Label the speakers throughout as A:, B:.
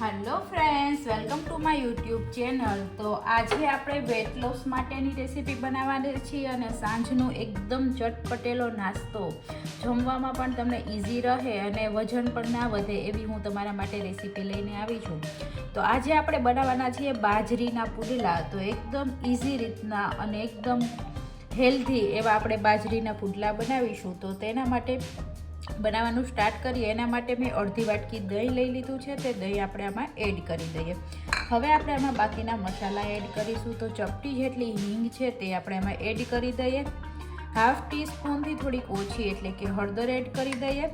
A: Hello friends welcome to my YouTube channel તો આજે આપણે વેટ લોસ માટેની રેસીપી બનાવવાની છીએ અને સાંજનું એકદમ ચટપટેલો નાસ્તો. જમવામાં પણ તમને ઇઝી રહે અને વજન પણ ના વધે એવી હું તમારા માટે રેસીપી લઈને આવી છું. તો આજે આપણે બનાવવાના છીએ બાજરીના પુડલા. તો એકદમ ઇઝી રીતના અને એકદમ હેલ્ધી એવા આપણે બાજરીના પુડલા બનાવીશું. તો તેના માટે બનાવવાનું સ્ટાર્ટ કરીએ. એના માટે મેં અડધી વાટકી દહીં લઈ લીધું છે. તે દહીં આપણે આમાં એડ કરી દઈએ. હવે આપણે આમાં બાકીના મસાલા એડ કરીશું. તો ચપટી જેટલી હિંગ છે તે આપણે આમાં એડ કરી દઈએ. હાફ ટીસ્પૂનથી થોડીક ઓછી એટલે કે હળદર એડ કરી દઈએ.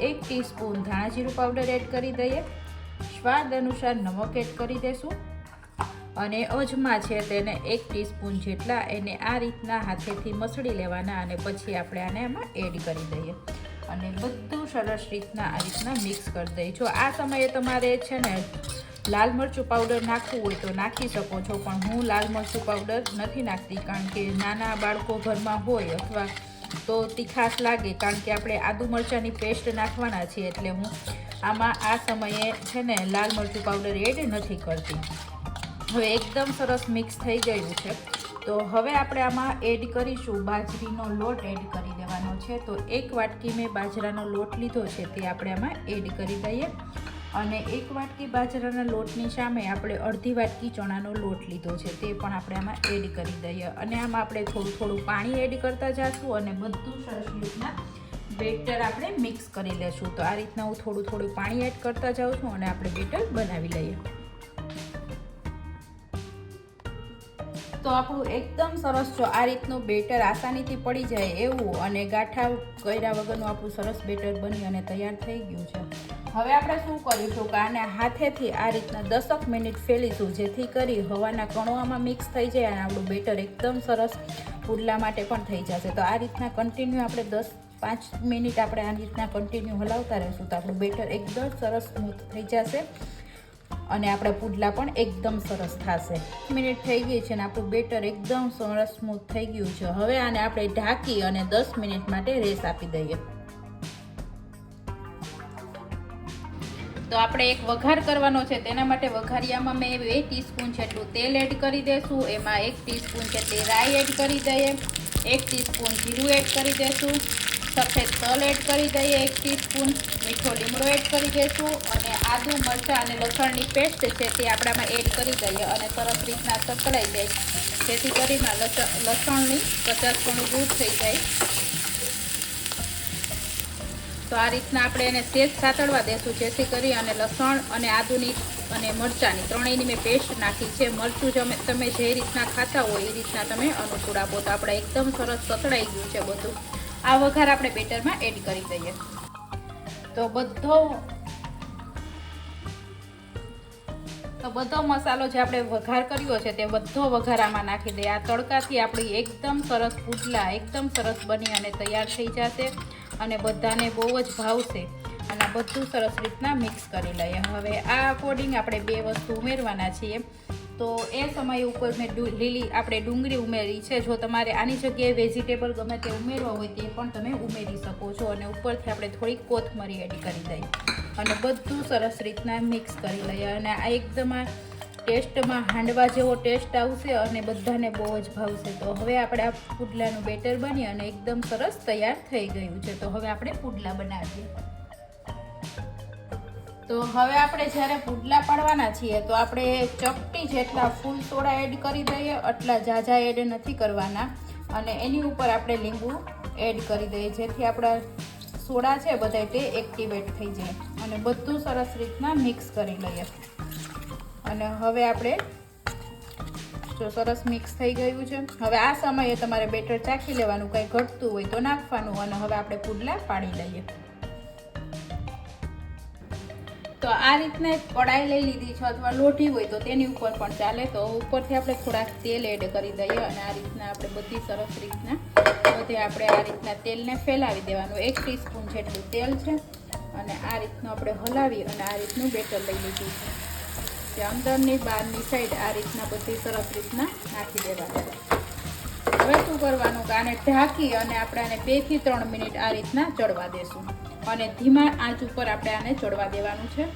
A: એક ટીસ્પૂન ધાણાજીરું પાવડર એડ કરી દઈએ. સ્વાદ અનુસાર નમક એડ કરી દઈશું અને અજમા છે તેને એક ટીસ્પૂન જેટલા એને આ રીતના હાથેથી મસળી લેવાના અને પછી આપણે આને આમાં એડ કરી દઈએ. અને બધું સરસ રીતના આ રીતના મિક્સ કરી દઈ. જો આ સમયે તમારે છે ને લાલ મરચું પાવડર નાખવું હોય તો નાખી શકો છો, પણ હું લાલ મરચું પાવડર નથી નાખતી, કારણ કે નાના બાળકો ઘરમાં હોય અથવા તો તીખાશ લાગે, કારણ કે આપણે આદુ મરચાંની પેસ્ટ નાખવાના છીએ, એટલે હું આમાં આ સમયે છે ને લાલ મરચું પાવડર એડ નથી કરતી. હવે એકદમ સરસ મિક્સ થઈ ગયું છે. તો હવે આપણે આમાં એડ કરીશું. બાજરીનો લોટ એડ કરી દેવાનો છે. તો એક વાટકી મેં બાજરાનો લોટ લીધો છે તે આપણે આમાં એડ કરી દઈએ. અને એક વાટકી બાજરાના લોટની સામે આપણે અડધી વાટકી ચણાનો લોટ લીધો છે તે પણ આપણે આમાં એડ કરી દઈએ. અને આમાં આપણે થોડું થોડું પાણી એડ કરતા જઈશું અને બધું સરસ રીતના બેટર આપણે મિક્સ કરી લેશું. તો આ રીતના હું થોડું થોડું પાણી એડ કરતા જાઉં છું અને આપણે બેટર બનાવી લઈએ. તો આપણું એકદમ સરસ જો આ રીતનું બેટર આસાનીથી પડી જાય એવું અને ગાંઠા કર્યા વગરનું આપણું સરસ બેટર બની અને તૈયાર થઈ ગયું છે. હવે આપણે શું કરીશું કે આને હાથેથી આ રીતના દસક મિનિટ ફેલીશું, જેથી કરી હવાના કણોમાં મિક્સ થઈ જાય અને આપણું બેટર એકદમ સરસ પુડલા માટે પણ થઈ જશે. તો આ રીતના કન્ટિન્યુ આપણે દસ પાંચ મિનિટ આપણે આ રીતના કન્ટિન્યુ હલાવતા રહીશું તો આપણું બેટર એકદમ સરસ સ્મૂથ થઈ જશે. અને આપણા પુડલા પણ એકદમ સરસ થશે. મિનિટ થઈ ગઈ છે અને આપણું બેટર એકદમ સરસ સ્મૂથ થઈ ગયું છે. હવે આને આપણે ઢાંકી અને દસ મિનિટ માટે રેસ આપી દઈએ. તો આપણે એક વઘાર કરવાનો છે. તેના માટે વઘારિયામાં મેં બે ટીસ્પૂન જેટલું તેલ એડ કરી દઈશું એમાં એક ટીસ્પૂન જેટલી રાઈ એડ કરી દઈએ. એક ટીસ્પૂન જીરું એડ કરી દઈશું સફેદ તલ એડ કરી દઈએ એક ટીસ્પૂન મીઠો લીમડો એડ કરી દઈશું અને આદુ, મરચાં અને લસણની પેસ્ટ છે તે આપણામાં એડ કરી દઈએ અને સરસ રીતના સકળાઈ જાય. જેથી કરીને લસણની પચાસ ગણું દૂર થઈ જાય. તો આ રીતના આપણે એને સેજ સાતળવા દેશું, જેથી કરી અને લસણ અને આદુની અને મરચાંની ત્રણેયની મેં પેસ્ટ નાખી છે. મરચું જમે, તમે જે રીતના ખાતા હોય એ રીતના તમે અનુકૂળ આપો. તો આપણે એકદમ સરસ સતળાઈ ગયું છે બધું. આ વઘાર આપણે બેટરમાં એડ કરી દઈએ. તો બધો તો બધો મસાલો જે આપણે વઘાર કર્યો છે તે બધો વઘારામાં નાખી દઈએ. આ તડકાથી આપણી એકદમ સરસ પુડલા એકદમ સરસ બની અને તૈયાર થઈ જશે અને બધાને બહુ જ ભાવશે. અને બધું સરસ રીતના મિક્સ કરી લઈએ. હવે આ અકોર્ડિંગ આપણે બે વસ્તુ ઉમેરવાના છીએ. તો એ સમય ઉપર મેં લીલી, આપણે ડુંગળી ઉમેરી છે. જો તમારે આની જગ્યાએ વેજીટેબલ ગમે તે ઉમેરવા હોય તે પણ તમે ઉમેરી શકો છો અને ઉપરથી આપણે થોડીક કોથમરી એડ કરી દઈએ. અને બધું સરસ રીતના મિક્સ કરી લઈએ અને આ એકદમ ટેસ્ટમાં હાંડવા જેવો ટેસ્ટ આવશે અને બધાને બહુ જ ભાવશે. તો હવે આપણે આ પુડલાનું બેટર બની અને એકદમ સરસ તૈયાર થઈ ગયું છે. તો હવે આપણે પુડલા બનાવીએ. તો હવે આપણે જ્યારે પુડલા પાડવાના છીએ, તો આપણે ચપટી જેટલા ફૂલ સોડા એડ કરી દઈએ, આટલા ઝાઝા એડ નથી કરવાના. અને એની ઉપર આપણે લીંબુ એડ કરી દઈએ, જેથી આપણા સોડા છે બધા તે એક્ટિવેટ થઈ જાય. અને બધું સરસ રીતના મિક્સ કરી લઈએ. અને હવે આપણે જો સરસ મિક્સ થઈ ગયું છે, હવે આ સમયે તમારે બેટર ચાખી લેવાનું, કંઈ ઘટતું હોય તો નાખવાનું, અને હવે આપણે પુડલા પાડી લઈએ. તો આ રીતના કડાઈ લઈ લીધી છે અથવા લોઢી હોય તો તેની ઉપર પણ ચાલે. તો ઉપરથી આપણે થોડાક તેલ એડ કરી દઈએ અને આ રીતના આપણે બધી સરસ રીતના બધે આપણે આ રીતના તેલને ફેલાવી દેવાનું. એક ટીસ્પૂન જેટલું તેલ છે અને આ રીતનું આપણે હલાવી અને આ રીતનું બેટર લઈ લીધું છે. જે અંદરની બહારની સાઈડ આ રીતના બધી સરસ રીતના નાખી દેવાનું હવે શું કરવાનું? કે આને ઢાંકી અને આપણે આને બેથી ત્રણ મિનિટ આ રીતના ચડવા દેશું. અને ધીમા આંચ ઉપર આપણે આને ચડવા દેવાનું છે.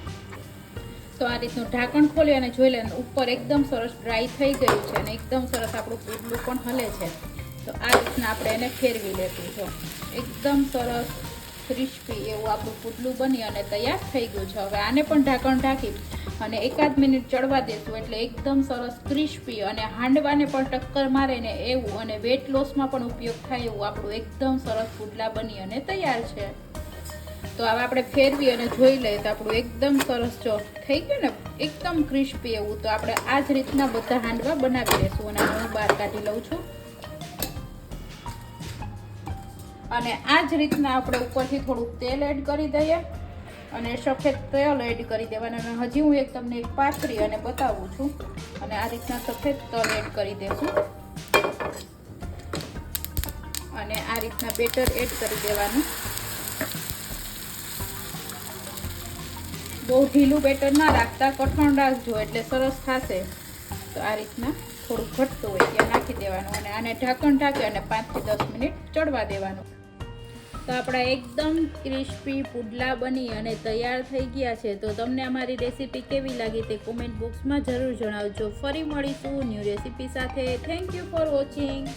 A: તો આ રીતનું ઢાંકણ ખોલી અને જોઈ લે ઉપર એકદમ સરસ ડ્રાય થઈ ગયું છે અને એકદમ સરસ આપણું પૂડલું પણ હલે છે. તો આ રીતના આપણે એને ફેરવી લેતું જો, એકદમ સરસ ક્રિસ્પી એવું આપણું પુડલું બની અને તૈયાર થઈ ગયું છે. હવે આને પણ ઢાંકણ ઢાંકી અને એકાદ મિનિટ ચડવા દેશું એટલે એકદમ સરસ ક્રિસ્પી અને હાંડવાને પણ ટક્કર મારે ને એવું અને વેટ લોસમાં પણ ઉપયોગ થાય એવું આપણું એકદમ સરસ પુડલા બની અને તૈયાર છે. તો હવે આપણે ફેરવી અને જોઈ લઈએ તો આપણું એકદમ સરસ જો થઈ ગયું ને, એકદમ ક્રિસ્પી એવું. તો આપણે આ જ રીતના બધા હાંડવા બનાવી લઈશું અને હું બહાર કાઢી લઉં છું. અને આ જ રીતના આપણે ઉપરથી થોડુંક તેલ એડ કરી દઈએ અને સફેદ તેલ એડ કરી દેવાના. અને હજી હું એક તમને એક પાથરી અને બતાવું છું. અને આ રીતના સફેદ તલ એડ કરી દેશું. અને આ રીતના બેટર એડ કરી દેવાનું. બહુ ઢીલું બેટર ના રાખતા કઠણ રાખજો એટલે સરસ થશે. તો આ રીતના થોડું ઘટતું હોય ત્યાં નાખી દેવાનું અને આને ઢાંકણ ઢાંકી અને પાંચથી દસ મિનિટ ચડવા દેવાનું. તો આપણા એકદમ ક્રિસ્પી પુડલા બની અને તૈયાર થઈ ગયા છે. તો તમને અમારી રેસીપી કેવી લાગી તે કોમેન્ટ બોક્સમાં જરૂર જણાવજો. ફરી મળીશું ન્યૂ રેસીપી સાથે. Thank you for watching